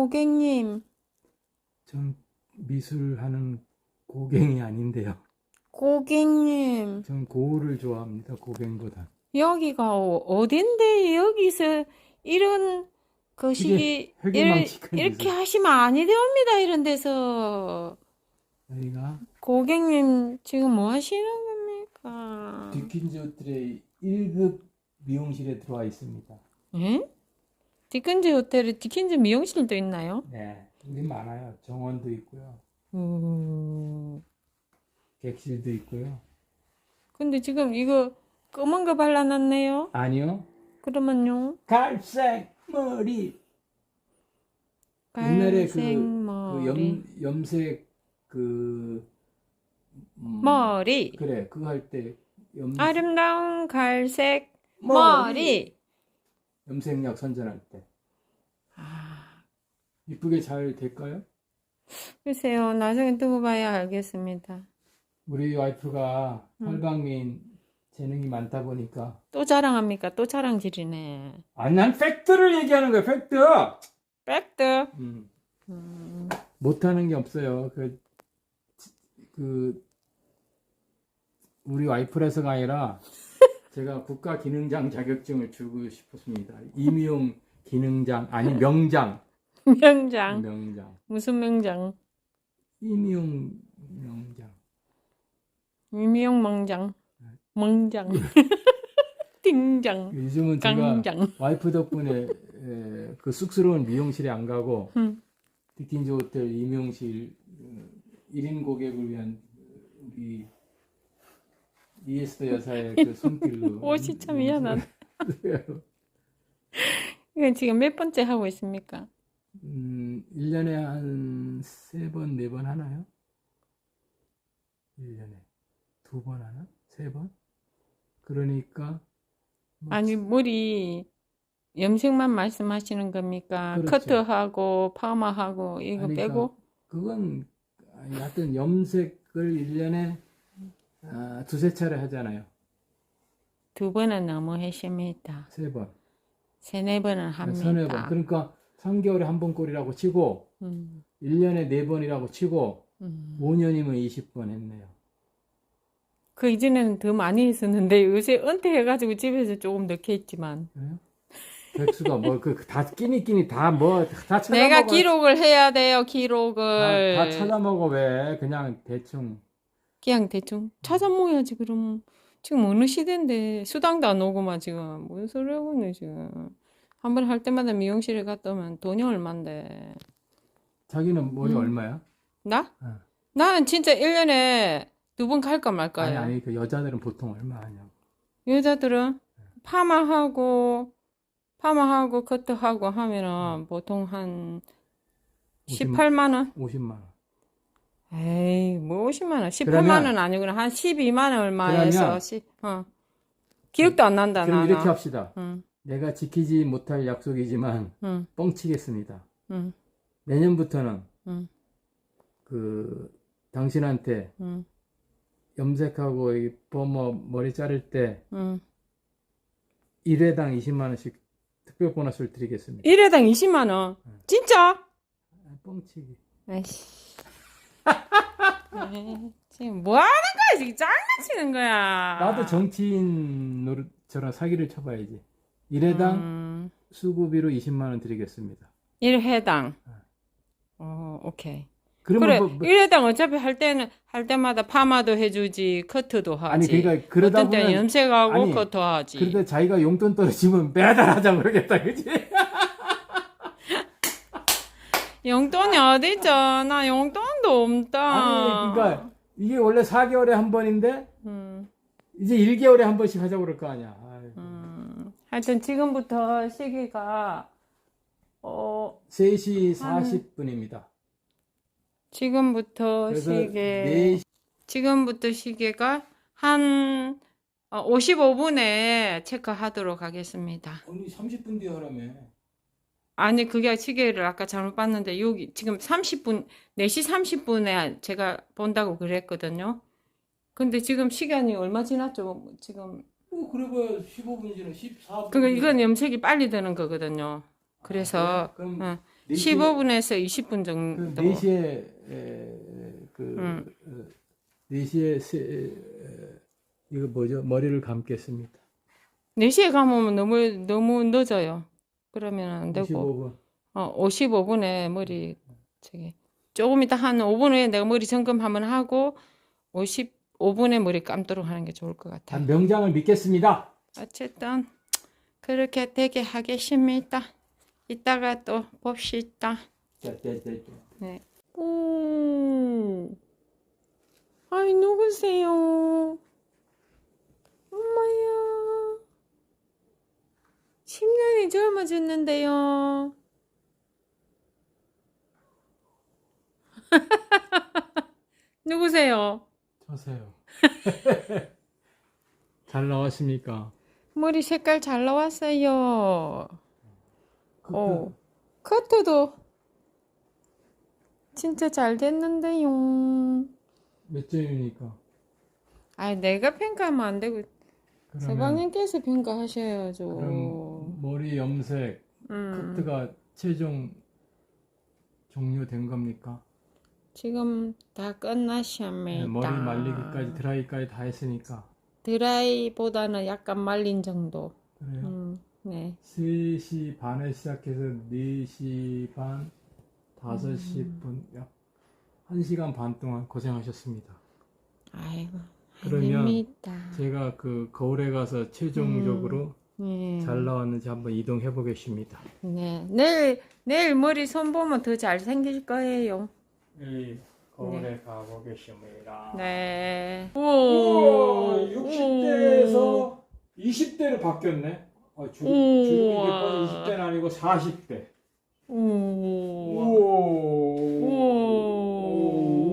고객님, 전 미술하는 고갱이 아닌데요. 고객님, 전 고우를 좋아합니다. 고갱보다. 여기가 어- 어딘데 여기서 이런 일- 망치큰 이렇게. 하시면 아니 됩니다. 이런 데서 여기가 고객님 지금 뭐 하시는 겁니까? 디킨즈 호텔의 1급 미용실에 들어와 있습니다. 예? 디킨즈 호텔에 디킨즈 미용실도 있나요? 네, 여기 많아요. 정원도 있고요. 음, 객실도 있고요. 근데 지금 이거 검은 거 발라놨네요. 아니요. 그러면요? 갈색 머리. 옛날에 그, 갈색 그 머리. 염, 염색 그 음, 머리. 그래 그거 할 때 염, 아름다운 갈색 머리. 머리. 염색약 선전할 때 아, 이쁘게 잘 될까요? 글쎄요. 나중에 두고 봐야 알겠습니다. 우리 와이프가 음. 활방미인 재능이 많다 보니까 또 자랑합니까? 또 자랑질이네. 아니 난 팩트를 얘기하는 거야 팩트 팩트. 음. 음, 못하는 게 없어요 그, 그 우리 와이프라서가 아니라 제가 국가 기능장 자격증을 주고 싶었습니다 이미용 기능장 아니 명장 명장. 명장 무슨 명장? 이미용 명장 유미용 멍장. 멍장. 등장. 요즘은 제가. 와이프 덕분에 에, 그 쑥스러운 미용실에 안 가고 음. 디킨즈 호텔 임용실 1인 고객을 위한 우리 이에스더 여사의 그 손길로 옷이 참 미안하네. 이건 지금 몇 번째 하고 있습니까? 음, 1년에 한 세 번, 네 번 하나요? 1년에 두 번 하나? 세 번? 그러니까 뭐 아니, 머리 염색만 말씀하시는 겁니까? 그렇죠. 커트하고 파마하고 이거 아니, 빼고? 그건 아니, 하여튼 염색을 1년에 아, 두세 차례 하잖아요. 두 번은 너무 하십니다. 세 번. 세네 번은 합니다. 서너 번. 그러니까 3개월에 한 번 꼴이라고 치고 음, 1년에 네 번이라고 치고 음. 5년이면 20번 했네요. 그 이전에는 더 많이 했었는데 요새 은퇴해가지고 집에서 조금 늦게 했지만 그래요? 백수가 뭐 그 다 끼니 끼니 다 뭐다 찾아먹어. 내가 기록을 해야 돼요 다, 기록을 다 찾아 먹어 왜 그냥 대충 그냥 대충 찾아 먹어야지 그럼 지금 어느 시대인데 수당도 안 오고만 지금 무슨 소리 하고 있네 지금 한 번 할 때마다 미용실에 갔다 오면 돈이 얼만데 자기는 머리 음. 얼마야? 나? 어. 나는 진짜 1년에 두 번 갈까 말까요 아니 아니 그 여자들은 보통 얼마 하냐? 여자들은 파마하고 파마하고 커트하고 하면은 보통 한 18만 원? 50만 원. 에이, 뭐 50만 원. 18만 그러면- 원 아니구나. 한 12만 원 얼마에서 그러면- 시, 어. 기억도 안 난다, 그럼 나는. 이렇게 합시다. 응, 내가 지키지 못할 약속이지만 응, 뻥치겠습니다. 응, 내년부터는 응, 그 당신한테 응, 염색하고 이 버머 머리 자를 때 응. 1회당 20만 원씩 특별 보너스를 드리겠습니다. 1회당 20만 원. 진짜? 아, 뻥치기. 아이씨. 에이, 지금 뭐 하는 거야? 지금 장난치는 거야. 나도 정치인 노릇처럼 사기를 쳐봐야지. 1회당 음, 수고비로 20만 원 드리겠습니다. 1회당. 어, 오케이. 그러면 그래, 뭐, 뭐- 1회당 어차피 할 때는, 할 때마다 파마도 해주지, 커트도 하지. 아니 그러니까 그러다 어떤 때는 보면 염색하고 아니, 커트하지. 그러다 자기가 용돈 떨어지면 매달 하자 그러겠다 그지? 용돈이 어디죠? 나 용돈도 없다. 아니 그러니까 이게 원래 4개월에 한 번인데 음, 이제 1개월에 한 번씩 하자고 그럴 거 아니야. 하여튼 지금부터 시기가, 어, 3시 40분입니다. 지금부터 그래서 시계, 4시 지금부터 시계가 한 55분에 체크하도록 하겠습니다. 아니 30분 뒤에 하라며. 아니, 그게 시계를 아까 잘못 봤는데, 여기 지금 30분, 4시 30분에 제가 본다고 그랬거든요. 근데 지금 시간이 얼마 지났죠? 지금. 뭐 그래봐야 15분이나 14분. 그거, 이건 염색이 빨리 되는 거거든요. 그래서, 그럼 응. 네 시에- 15분에서 20분 그 정도. 4시에 에, 그 음. 어, 4시에 세, 에, 이거 뭐죠? 머리를 감겠습니다. 4시에 가면 너무 너무 늦어요. 그러면 안 되고 25분. 어 55분에 머리 저기 조금 이따 한 5분 후에 내가 머리 점검 한번 하고 55분에 머리 감도록 하는 게 좋을 것 같아요. 단 명장을 믿겠습니다. 어쨌든 그렇게 되게 하겠습니다. 이따가 또 봅시다. 자, 자, 자, 자. 네. 오. 아이 누구세요? 엄마야. 10년이 젊어졌는데요. 누구세요? 저세요. 잘 나왔습니까? 머리 색깔 잘 나왔어요. 그, 어. 커트도 진짜 잘 됐는데요. 몇 점입니까? 아, 내가 평가하면 안 되고 서방님께서 평가하셔야죠. 그럼 머리 염색 음, 커트가 최종 종료된 겁니까? 지금 다 끝나셨습니다. 네, 머리 말리기까지 드라이까지 다 했으니까 드라이보다는 약간 말린 정도. 그래요. 음, 네. 3시 반에 시작해서 4시 반, 5시 분, 약 1시간 반 동안 고생하셨습니다. 아이고, 그러면 아닙니다. 제가 그 거울에 가서 최종적으로 네. 잘 나왔는지 한번 이동해 보겠습니다. 네. 내일 내일 머리 손 보면 더 잘 생길 거예요. 이 거울에 가 보겠습니다. 네. 우와, 오. 60대에서 20대로 바뀌었네. 어, 주, 우와. 주름이 빠져 20대는 아니고 40대. 오. 우와.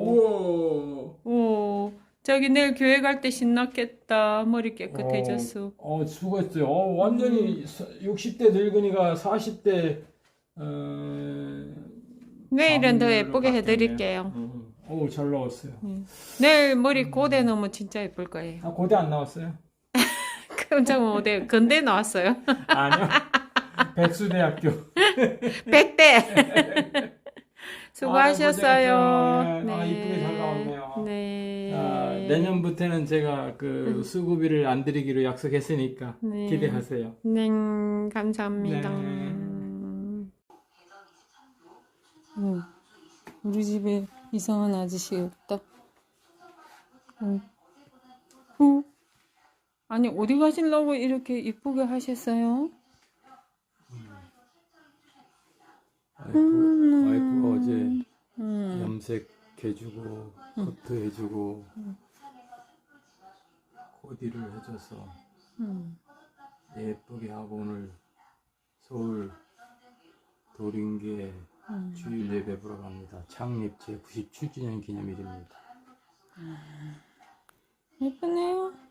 우와. 오. 저기 내일 교회 갈 때 신났겠다. 머리 깨끗해졌어. 어, 수고했어요. 어, 완전히 60대 늙은이가 40대 어, 내일은 더 장르로 예쁘게. 해드릴게요. 음. 오, 잘 나왔어요. 내일 머리 고대 넣으면 진짜 예쁠 거예요. 아, 고대 안 나왔어요? 깜짝 어디 근대 나왔어요? 아니요. 백수대학교. 백대. 수고하셨어요. 아, 고생했어요. 아, 이쁘게 잘 나왔네요. 네. 아, 내년부터는 제가 그 수고비를 안 드리기로 약속했으니까 네. 기대하세요. 네, 감사합니다. 네. 응. 우리 집에 이상한 아저씨 없다. 응. 어? 아니, 어디 가시려고 이렇게 이쁘게 하셨어요? 와이프, 와이프가 어제 음. 염색해주고 커트 해주고 코디를 해줘서 음. 예쁘게 하고 오늘 서울 도림교 에 주일 예배 보러 갑니다. 창립 제 97주년 기념일입니다. 예쁘네요.